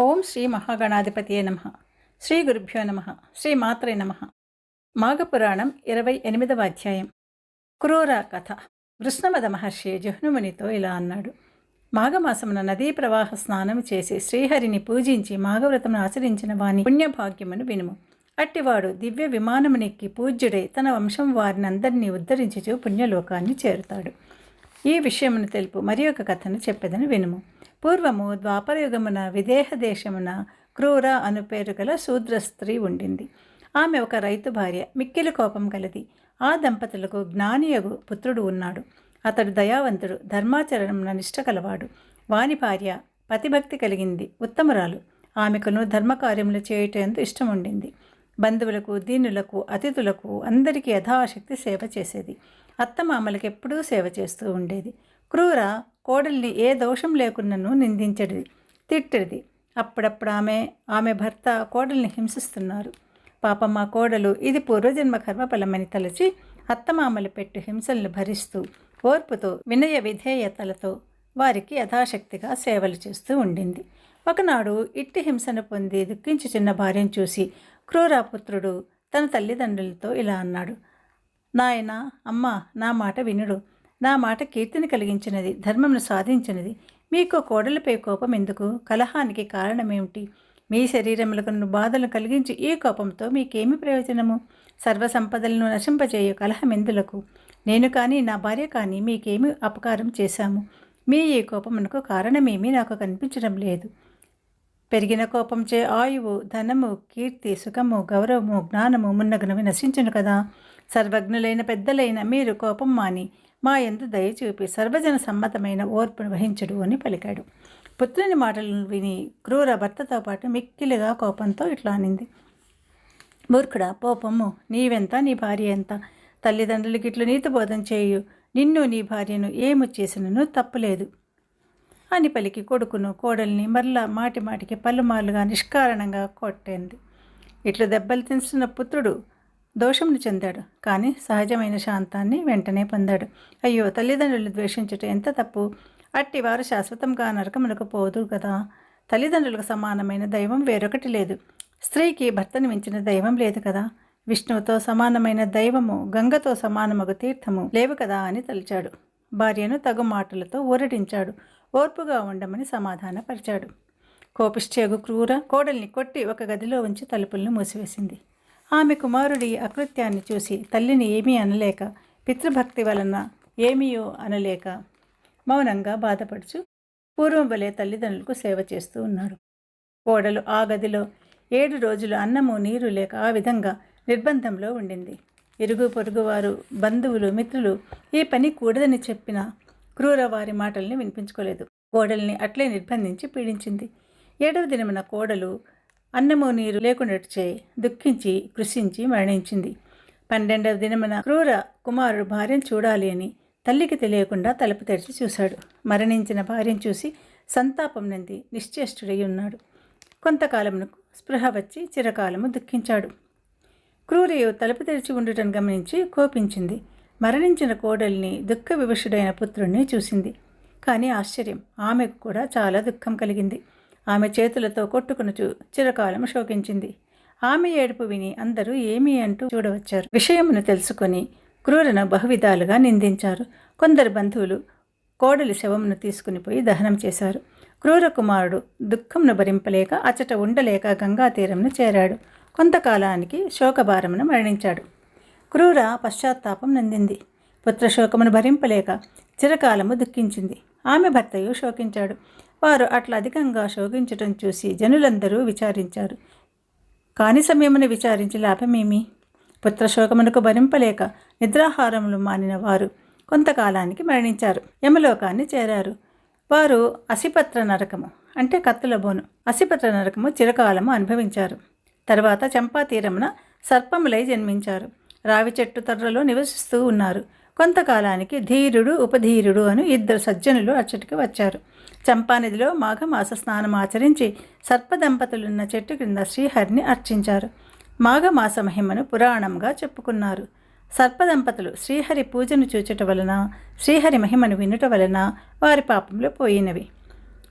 ఓం శ్రీ మహాగణాధిపతియే నమ. శ్రీ గురుభ్యో నమ. శ్రీ మాత్రే నమ. మాఘపురాణం ఇరవై ఎనిమిదవ అధ్యాయం. క్రూర కథ. వృష్ణమద మహర్షి జహ్నుమునితో ఇలా అన్నాడు. మాఘమాసమున నదీ ప్రవాహ స్నానం చేసి శ్రీహరిని పూజించి మాఘవ్రతమును ఆచరించిన వాని పుణ్యభాగ్యమును వినుము. అట్టివాడు దివ్య విమానమునెక్కి పూజ్యుడై తన వంశం వారిని అందరినీ ఉద్ధరించుచు పుణ్యలోకాన్ని చేరుతాడు. ఈ విషయమును తెలుపు మరి ఒక కథను చెప్పేదని వినుము. పూర్వము ద్వాపరయుగమున విదేహ దేశమున క్రూర అను పేరు గల శూద్ర స్త్రీ ఉండింది. ఆమె ఒక రైతు భార్య మిక్కిలి కోపం కలది ఆ దంపతులకు జ్ఞానియగు పుత్రుడు ఉన్నాడు. అతడు దయావంతుడు ధర్మాచరణమున నిష్ట కలవాడు. వాని భార్య పతిభక్తి కలిగింది ఉత్తమురాలు. ఆమెకును ధర్మకార్యములు చేయుటందు ఇష్టం ఉండింది బంధువులకు దీనులకు అతిథులకు అందరికీ యథాశక్తి సేవ చేసేది. అత్తమామలకు ఎప్పుడూ సేవ చేస్తూ ఉండేది. క్రూర కోడల్ని ఏ దోషం లేకున్నను నిందించడిది తిట్టడిది అప్పుడప్పుడు ఆమె ఆమె భర్త కోడల్ని హింసిస్తున్నారు. పాపం మా కోడలు ఇది పూర్వజన్మ కర్మఫలమని తలచి అత్తమామలు పెట్టు హింసలను భరిస్తూ ఓర్పుతో వినయ విధేయతలతో వారికి యథాశక్తిగా సేవలు చేస్తూ ఉండింది. ఒకనాడు ఇట్టి హింసను పొంది దుఃఖించుచున్న భార్యను చూసి క్రూరాపుత్రుడు తన తల్లిదండ్రులతో ఇలా అన్నాడు నాయన అమ్మ నా మాట వినుడు. నా మాట కీర్తిని కలిగించినది ధర్మమును సాధించినది. మీకు కోడలపై కోపం ఎందుకు? కలహానికి కారణమేమిటి? మీ శరీరములకు బాధలు కలిగించి ఈ కోపంతో మీకేమి ప్రయోజనము? సర్వసంపదలను నశింపజేయు కలహం ఎందులకు? నేను కానీ నా భార్య కానీ మీకేమి అపకారం చేశాము? మీ ఈ కోపమునకు కారణమేమీ నాకు కనిపించడం లేదు. పెరిగిన కోపంచే ఆయువు ధనము కీర్తి సుఖము గౌరవము జ్ఞానము మున్నగునవి నశించను కదా? సర్వజ్ఞులైన పెద్దలైన మీరు కోపం మాని మా ఎందు దయచూపి సర్వజన సమ్మతమైన ఓర్పును వహించడు అని పలికాడు. పుత్రుని మాటలను విని క్రూర భర్తతో పాటు మిక్కిలిగా కోపంతో ఇట్లా అనింది. మూర్ఖుడా పోపమ్ము నీవెంత నీ భార్య ఎంత? తల్లిదండ్రులకి ఇట్లు నీతిబోధం చేయు. నిన్ను నీ భార్యను ఏము చేసినను తప్పులేదు. అని పలికి కొడుకును కోడల్ని మరలా మాటి మాటికి పలుమార్లుగా నిష్కారణంగా కొట్టింది. ఇట్లు దెబ్బలు తినిసిన పుత్రుడు దోషమును చెందాడు. కానీ సహజమైన శాంతాన్ని వెంటనే పొందాడు. అయ్యో తల్లిదండ్రులు ద్వేషించటం ఎంత తప్పు? అట్టి వారు శాశ్వతంగా నరకములకు పోదు కదా తల్లిదండ్రులకు సమానమైన దైవం వేరొకటి లేదు. స్త్రీకి భర్తను మించిన దైవం లేదు కదా? విష్ణువుతో సమానమైన దైవము గంగతో సమానమగు తీర్థము లేవు కదా అని తలిచాడు. భార్యను తగు మాటలతో ఊరటించాడు ఓర్పుగా ఉండమని సమాధానపరిచాడు. కోపిష్చేగు క్రూర కోడల్ని కొట్టి ఒక గదిలో ఉంచి తలుపులను మూసివేసింది. ఆమె కుమారుడి అకృత్యాన్ని చూసి తల్లిని ఏమీ అనలేక పితృభక్తి వలన ఏమీయో అనలేక మౌనంగా బాధపడుచు పూర్వం వలె తల్లిదండ్రులకు సేవ చేస్తూ ఉన్నాడు. కోడలు ఆ గదిలో ఏడు రోజులు అన్నము నీరు లేక ఆ విధంగా నిర్బంధంలో ఉండింది. ఇరుగు పొరుగువారు బంధువులు మిత్రులు ఈ పని కూడదని చెప్పిన క్రూర వారి మాటల్ని వినిపించుకోలేదు. కోడల్ని అట్లే నిర్బంధించి పీడించింది. ఏడవ దినమున కోడలు అన్నము నీరు లేకుండాచే దుఃఖించి కృషించి మరణించింది. పన్నెండవ దినమున క్రూర కుమారుడు భార్యను చూడాలి అని తల్లికి తెలియకుండా తలుపు తెరిచి చూశాడు. మరణించిన భార్యను చూసి సంతాపం నంది నిశ్చేష్టుడై ఉన్నాడు కొంతకాలమునకు స్పృహ వచ్చి చిరకాలము దుఃఖించాడు. క్రూరియు తలుపు తెరిచి ఉండటం గమనించి కోపించింది. మరణించిన కోడల్ని దుఃఖ వివశుడైన పుత్రుణ్ణి చూసింది. కానీ ఆశ్చర్యం ఆమెకు కూడా చాలా దుఃఖం కలిగింది. ఆమె చేతులతో కొట్టుకునుచు చిరకాలం శోకించింది. ఆమె ఏడుపు విని అందరూ ఏమీ అంటూ చూడవచ్చారు. విషయమును తెలుసుకొని క్రూరను బహువిధాలుగా నిందించారు. కొందరు బంధువులు కోడలి శవమును తీసుకుని పోయి దహనం చేశారు. క్రూర కుమారుడు దుఃఖంను భరింపలేక అచట ఉండలేక గంగా తీరంను చేరాడు. కొంతకాలానికి శోకభారమును మరణించాడు. క్రూర పశ్చాత్తాపం నందింది. పుత్రశోకమును భరింపలేక చిరకాలము దుఃఖించింది. ఆమె భర్తయు శోకించాడు. వారు అట్లా అధికంగా శోకించటం చూసి జనులందరూ విచారించారు. కాని సమయమును విచారించి లాభమేమి? పుత్రశోకమునకు భరింపలేక నిద్రాహారములు మానిన వారు కొంతకాలానికి మరణించారు. యమలోకాన్ని చేరారు. వారు అసిపత్ర నరకము అంటే కత్తుల బోను అసిపత్ర నరకము చిరకాలము అనుభవించారు. తర్వాత చంపా తీరమున సర్పములై జన్మించారు. రావి చెట్టు తర్రలో నివసిస్తూ ఉన్నారు. కొంతకాలానికి ధీరుడు ఉపధీరుడు అని ఇద్దరు సజ్జనులు అచ్చటికి వచ్చారు. చంపానదిలో మాఘమాస స్నానం ఆచరించి సర్పదంపతులున్న చెట్టు క్రింద శ్రీహరిని అర్చించారు. మాఘమాస మహిమను పురాణంగా చెప్పుకున్నారు. సర్పదంపతులు శ్రీహరి పూజను చూచుట వలన శ్రీహరి మహిమను వినుట వలన వారి పాపంలో పోయినవి.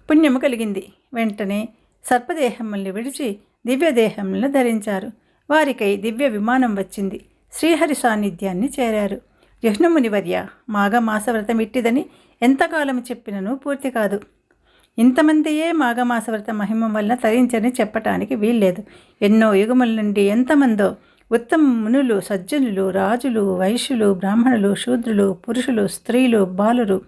పుణ్యము కలిగింది. వెంటనే సర్పదేహముల్ని విడిచి దివ్యదేహములను ధరించారు. వారికై దివ్య విమానం వచ్చింది. శ్రీహరి సాన్నిధ్యాన్ని చేరారు. జహ్నమునివర్య మాఘమాస వ్రతం ఇట్టిదని ఎంతకాలం చెప్పినను పూర్తి కాదు. ఇంతమందియే మాఘమాసవ్రత మహిమ వలన తరించని చెప్పటానికి వీల్లేదు. ఎన్నో యుగముల నుండి ఎంతమందో ఉత్తమ మునులు సజ్జనులు రాజులు వైశ్యులు బ్రాహ్మణులు శూద్రులు పురుషులు స్త్రీలు బాలురు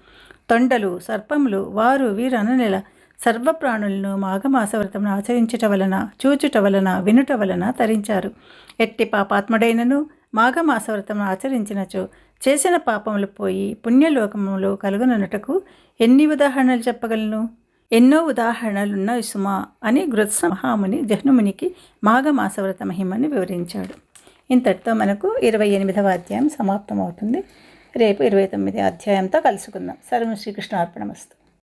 తొండలు సర్పములు వారు వీరనునెల సర్వప్రాణులను మాఘమాసవ్రతమును ఆచరించుట వలన చూచుట వలన వినుట వలన తరించారు. ఎట్టి పాపాత్ముడైనను మాఘమాస వ్రతమును ఆచరించినచో చేసిన పాపములు పోయి పుణ్యలోకములో కలుగునటకు ఎన్ని ఉదాహరణలు చెప్పగలను? ఎన్నో ఉదాహరణలున్నాయి సుమా అని గృత్స మహాముని జహ్నుమునికి మాఘమాస వ్రత మహిమని వివరించాడు. ఇంతటితో మనకు ఇరవై ఎనిమిదవ అధ్యాయం సమాప్తమవుతుంది. రేపు ఇరవై తొమ్మిది అధ్యాయంతో కలుసుకుందాం. సర్వం శ్రీకృష్ణ అర్పణమస్తు